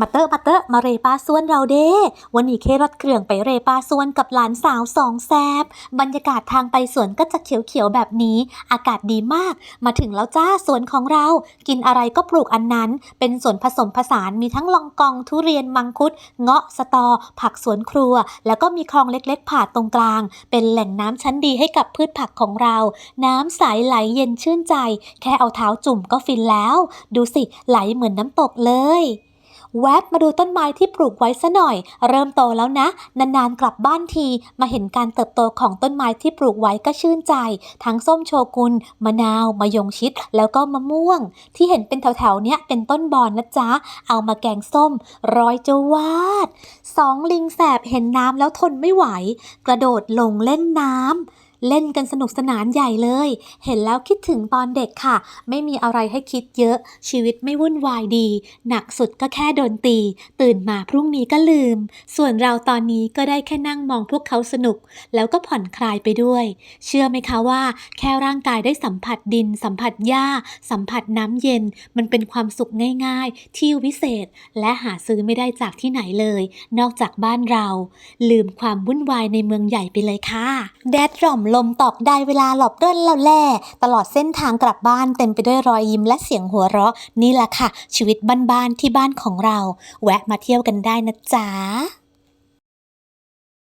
มาเตอร์มาเตอร์มาเรปาส่วนเราเด้วันนี้เครถเครื่องไปเรปาส่วนกับหลานสาวสองแซบบรรยากาศทางไปสวนก็จะเขียวๆแบบนี้ อากาศดีมาก มาถึงแล้วจ้าสวนของเรา กินอะไรก็ปลูกอันนั้น เป็นสวนผสมผสานมีทั้งลองกองทุเรียนมังคุด เงาะสตอ ผักสวนครัว แล้วก็มีคลองเล็กๆผ่าตรงกลาง เป็นแหล่งน้ำชั้นดีให้กับพืชผักของเรา น้ำใสไหลเย็นชื่นใจ แค่เอาเท้าจุ่มก็ฟินแล้ว ดูสิไหลเหมือนน้ำตกเลย แวบมาดูต้นไม้ที่ปลูกไว้ซะหน่อย เริ่มโตแล้วนะ นานๆกลับบ้านที มาเห็นการเติบโตของต้นไม้ที่ปลูกไว้ก็ชื่นใจ ทั้งส้มโชกุนมะนาวมะยงชิด แล้วก็มะม่วง ที่เห็นเป็นแถวๆเนี้ยเป็นต้นบอนนะจ๊ะ เอามาแกงส้ม ร้อยจะวาดสองลิงแสบเห็นน้ำแล้วทนไม่ไหว กระโดดลงเล่นน้ำ เล่นกันสนุกสนานใหญ่เลย เห็นแล้วคิดถึงตอนเด็กค่ะ ไม่มีอะไรให้คิดเยอะ ชีวิตไม่วุ่นวายดี หนักสุดก็แค่โดนตี ตื่นมาพรุ่งนี้ก็ลืม ส่วนเราตอนนี้ก็ได้แค่นั่งมองพวกเขาสนุก แล้วก็ผ่อนคลายไปด้วย เชื่อไหมคะว่า แค่ร่างกายได้สัมผัสดิน สัมผัสหญ้า สัมผัสน้ำเย็น มันเป็นความสุขง่ายๆ ที่วิเศษ และหาซื้อไม่ได้จากที่ไหนเลย นอกจากบ้านเรา ลืมความวุ่นวายในเมืองใหญ่ไปเลยค่ะแดดร่อมลมตอกได้เวลาหลบเดินแล้วแล่ตลอดเส้นทางกลับบ้านเต็มไปด้วยรอยยิ้มและเสียงหัวเราะ นี่แหละค่ะ ชีวิตบ้านๆที่บ้านของเรา แวะมาเที่ยวกันได้นะจ๊ะ